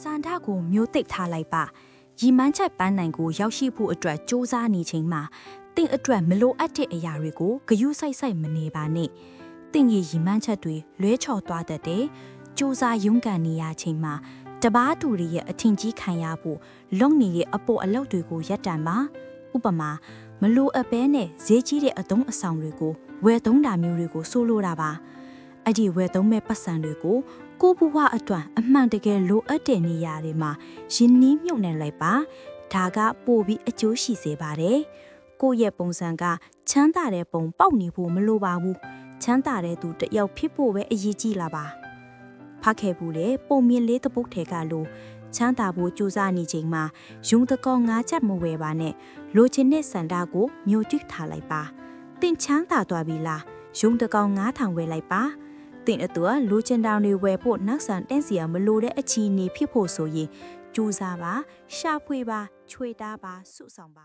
စန္ဒကိုမျိုးသိပ်ထားလိုက်ပါရီမန်းချက်ပန်းနိုင်ကိုရောက်ရှိဖို့အတွက်စူးစမ်းနေချိန်မှာတင့်အတွက်မလိုအပ်တဲ့အရာတွေကိုဂယုစိုက်စိုက်မနေပါနဲ့တင့်ရဲ့ရီမန်းချက်တွေလွဲချော်သွားတတ်တယ်စူးစမ်းရုန်းကန်နေရချိန်မှာတပားသူတွေရဲ့အထင်ကြီးခံရဖို့လုံနေတဲ့အပေါ်အလောက်တွေကိုရပ်တန့်ပါဥပမာမလိုအပ်ပဲနဲ့ဈေးကြီးတဲ့အတုံးအဆောင်တွေကိုဝယ်သုံးတာမျိုးတွေကိုစိုးလို့တာပါအဲ့ဒီဝယ်သုံးမဲ့ပတ်စံတွေကို ကိုယ့်ဘဝအတွက်အမှန်တကယ်လိုအပ်တဲ့နေရာတွေမှာရင်းနှီးမြှုပ်နှံလိုက်ပါဒါကပို့ပြီးအကျိုးရှိစေပါတယ်ကိုယ့်ရဲ့ပုံစံကချမ်းသာတဲ့ပုံပေါက်နေဖို့မလိုပါဘူးချမ်းသာတဲ့သူတစ်ယောက်ဖြစ်ဖို့ပဲအရေးကြီးလာပါဖခဲ့ဘူးလေပုံမြင်လေးတစ်ပုတ်ထဲကလို့ချမ်းသာဖို့ကြိုးစားနေချိန်မှာယုံတကောငါးချက်မဝယ်ပါနဲ့လိုချင်တဲ့စန္ဒကိုမျိုးကြည့်ထားလိုက်ပါတင်ချမ်းသာသွားပြီလားယုံတကောငါးထောင်ဝယ်လိုက်ပါ တင်အတွက်လိုချင်တောင်တွေဝယ်ဖို့နောက်ဆန်တင့်စီရမလိုတဲ့အခြေအနေဖြစ်ဖို့ဆိုရင်ကြိုးစားပါရှာဖွေပါချွေတားပါစုဆောင်ပါ